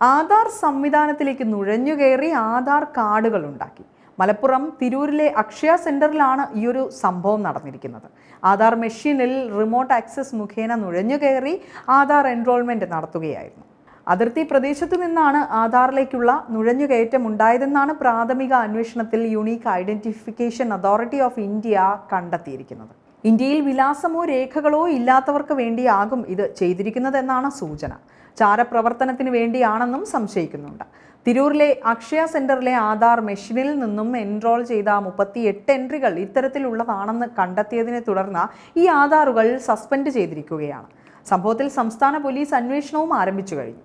ആധാർ സംവിധാനത്തിലേക്ക് നുഴഞ്ഞുകയറി ആധാർ കാർഡുകൾ ഉണ്ടാക്കി. മലപ്പുറം തിരൂരിലെ അക്ഷയ സെന്ററിലാണ് ഈ ഒരു സംഭവം നടന്നിരിക്കുന്നത്. ആധാർ മെഷീനിൽ റിമോട്ട് ആക്സസ് മുഖേന നുഴഞ്ഞുകയറി ആധാർ എൻറോൾമെന്റ് നടത്തുകയായിരുന്നു. അതിർത്തി പ്രദേശത്തു നിന്നാണ് ആധാറിലേക്കുള്ള നുഴഞ്ഞുകയറ്റം ഉണ്ടായതെന്നാണ് പ്രാഥമിക അന്വേഷണത്തിൽ unique identification authority of India കണ്ടെത്തിയിരിക്കുന്നത്. ഇന്ത്യയിൽ വിലാസമോ രേഖകളോ ഇല്ലാത്തവർക്ക് വേണ്ടിയാകും ഇത് ചെയ്തിരിക്കുന്നതെന്നാണ് സൂചന. ചാരപ്രവർത്തനത്തിന് വേണ്ടിയാണെന്നും സംശയിക്കുന്നുണ്ട്. തിരൂരിലെ അക്ഷയ സെന്ററിലെ ആധാർ മെഷീനിൽ നിന്നും എൻറോൾ ചെയ്ത മുപ്പത്തി എട്ട് എൻട്രികൾ ഇത്തരത്തിലുള്ളതാണെന്ന് കണ്ടെത്തിയതിനെ തുടർന്ന് ഈ ആധാറുകൾ സസ്പെൻഡ് ചെയ്തിരിക്കുകയാണ്. സംഭവത്തിൽ സംസ്ഥാന പോലീസ് അന്വേഷണവും ആരംഭിച്ചു കഴിഞ്ഞു.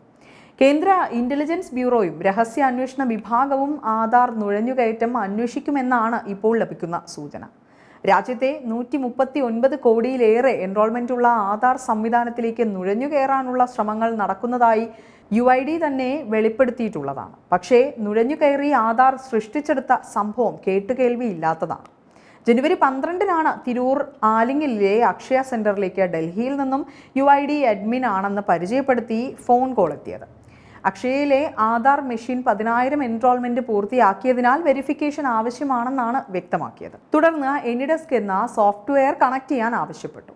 കേന്ദ്ര ഇന്റലിജൻസ് ബ്യൂറോയും രഹസ്യ അന്വേഷണ വിഭാഗവും ആധാർ നുഴഞ്ഞുകയറ്റം അന്വേഷിക്കുമെന്നാണ് ഇപ്പോൾ ലഭിക്കുന്ന സൂചന. രാജ്യത്തെ നൂറ്റി മുപ്പത്തി ഒൻപത് കോടിയിലേറെ എൻറോൾമെന്റുള്ള ആധാർ സംവിധാനത്തിലേക്ക് നുഴഞ്ഞുകയറാനുള്ള ശ്രമങ്ങൾ നടക്കുന്നതായി യു ഐ ഡി തന്നെ വെളിപ്പെടുത്തിയിട്ടുള്ളതാണ്. പക്ഷേ നുഴഞ്ഞുകയറി ആധാർ സൃഷ്ടിച്ചെടുത്ത സംഭവം കേട്ടുകേൾവിയില്ലാത്തതാണ്. ജനുവരി പന്ത്രണ്ടിനാണ് തിരൂർ ആലിംഗിലെ അക്ഷയ സെന്ററിലേക്ക് ഡൽഹിയിൽ നിന്നും യു ഐ ഡി അഡ്മിൻ ആണെന്ന് പരിചയപ്പെടുത്തി ഫോൺ കോൾ എത്തിയത്. അക്ഷയയിലെ ആധാർ മെഷീൻ പതിനായിരം എൻറോൾമെന്റ് പൂർത്തിയാക്കിയതിനാൽ വെരിഫിക്കേഷൻ ആവശ്യമാണെന്നാണ് വ്യക്തമാക്കിയത്. തുടർന്ന് എനിഡെസ്ക് എന്ന സോഫ്റ്റ്വെയർ കണക്ട് ചെയ്യാൻ ആവശ്യപ്പെട്ടു.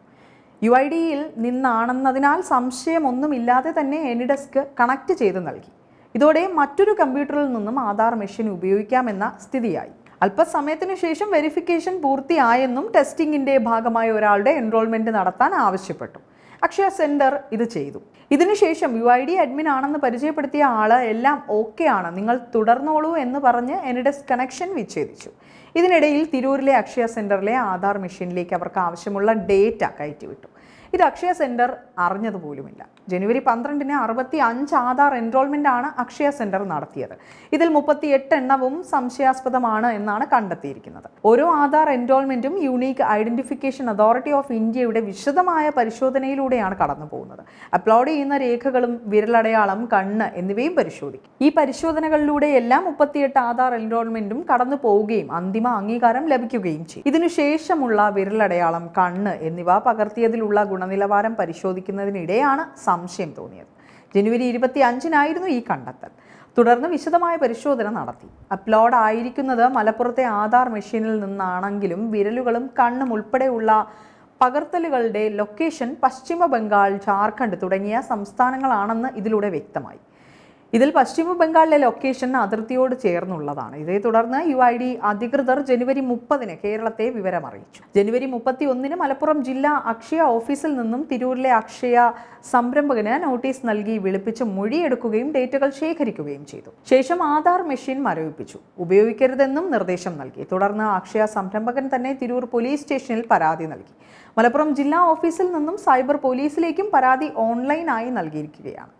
യു ഐ ഡിയിൽ നിന്നാണെന്നതിനാൽ സംശയമൊന്നുമില്ലാതെ തന്നെ എനിഡെസ്ക് കണക്ട് ചെയ്ത് നൽകി. ഇതോടെ മറ്റൊരു കമ്പ്യൂട്ടറിൽ നിന്നും ആധാർ മെഷീൻ ഉപയോഗിക്കാമെന്ന സ്ഥിതിയായി. അല്പസമയത്തിനു ശേഷം വെരിഫിക്കേഷൻ പൂർത്തിയായെന്നും ടെസ്റ്റിംഗിന്റെ ഭാഗമായി ഒരാളുടെ എൻറോൾമെന്റ് നടത്താൻ ആവശ്യപ്പെട്ടു. അക്ഷയ സെന്റർ ഇത് ചെയ്തു. ഇതിനുശേഷം യു ഐ ഡി അഡ്മിൻ ആണെന്ന് പരിചയപ്പെടുത്തിയ ആൾ എല്ലാം ഓക്കെ ആണ്. നിങ്ങൾ തുടർന്നോളൂ എന്ന് പറഞ്ഞ് എനിഡെസ് കണക്ഷൻ വിച്ഛേദിച്ചു. ഇതിനിടയിൽ തിരൂരിലെ അക്ഷയ സെന്ററിലെ ആധാർ മെഷീനിലേക്ക് അവർക്ക് ആവശ്യമുള്ള ഡേറ്റ കയറ്റിവിട്ടു. ഇത് അക്ഷയ സെന്റർ അറിഞ്ഞതുപോലുമില്ല. ജനുവരി പന്ത്രണ്ടിന് അറുപത്തി അഞ്ച് ആധാർ എൻറോൾമെന്റ് ആണ് അക്ഷയ സെന്റർ നടത്തിയത്. ഇതിൽ മുപ്പത്തി എട്ട് എണ്ണവും സംശയാസ്പദമാണ് എന്നാണ് കണ്ടെത്തിയിരിക്കുന്നത്. ഓരോ ആധാർ എൻറോൾമെന്റും യൂണീക്ക് ഐഡന്റിഫിക്കേഷൻ അതോറിറ്റി ഓഫ് ഇന്ത്യയുടെ വിശദമായ പരിശോധനയിലൂടെയാണ് കടന്നു പോകുന്നത് അപ്ലോഡ് ചെയ്യുന്ന രേഖകളും വിരലടയാളം കണ്ണ് എന്നിവയും പരിശോധിക്കും. ഈ പരിശോധനകളിലൂടെ എല്ലാം മുപ്പത്തിയെട്ട് ആധാർ എൻറോൾമെന്റും കടന്നു പോവുകയും അന്തിമ അംഗീകാരം ലഭിക്കുകയും ചെയ്യും. ഇതിനുശേഷമുള്ള വിരലടയാളം കണ്ണ് എന്നിവ പകർത്തിയതിലുള്ള ഗുണനിലവാരം പരിശോധിക്കുന്നതിനിടെയാണ് സംശയം തോന്നിയത്. ജനുവരി ഇരുപത്തി അഞ്ചിനായിരുന്നു ഈ കണ്ടെത്തൽ. തുടർന്ന് വിശദമായ പരിശോധന നടത്തി. അപ്ലോഡ് ആയിരിക്കുന്നത് മലപ്പുറത്തെ ആധാർ മെഷീനിൽ നിന്നാണെങ്കിലും വിരലുകളും കണ്ണും ഉൾപ്പെടെയുള്ള പകർത്തലുകളുടെ ലൊക്കേഷൻ പശ്ചിമ ബംഗാൾ ജാർഖണ്ഡ് തുടങ്ങിയ സംസ്ഥാനങ്ങളാണെന്ന് ഇതിലൂടെ വ്യക്തമായി. ഇതിൽ പശ്ചിമ ബംഗാളിലെ ലൊക്കേഷൻ അതിർത്തിയോട് ചേർന്നുള്ളതാണ്. ഇതേ തുടർന്ന് യു ഐ ഡി അധികൃതർ ജനുവരി മുപ്പതിന് കേരളത്തെ വിവരം അറിയിച്ചു ജനുവരി മുപ്പത്തി ഒന്നിന് മലപ്പുറം ജില്ലാ അക്ഷയ ഓഫീസിൽ നിന്നും തിരൂരിലെ അക്ഷയ സംരംഭകന് നോട്ടീസ് നൽകി വിളിപ്പിച്ച് മൊഴിയെടുക്കുകയും ഡേറ്റകൾ ശേഖരിക്കുകയും ചെയ്തു. ശേഷം ആധാർ മെഷീൻ മരവിപ്പിച്ചു. ഉപയോഗിക്കരുതെന്നും നിർദ്ദേശം നൽകി. തുടർന്ന് അക്ഷയ സംരംഭകൻ തന്നെ തിരൂർ പോലീസ് സ്റ്റേഷനിൽ പരാതി നൽകി. മലപ്പുറം ജില്ലാ ഓഫീസിൽ നിന്നും സൈബർ പോലീസിലേക്കും പരാതി ഓൺലൈനായി നൽകിയിരിക്കുകയാണ്.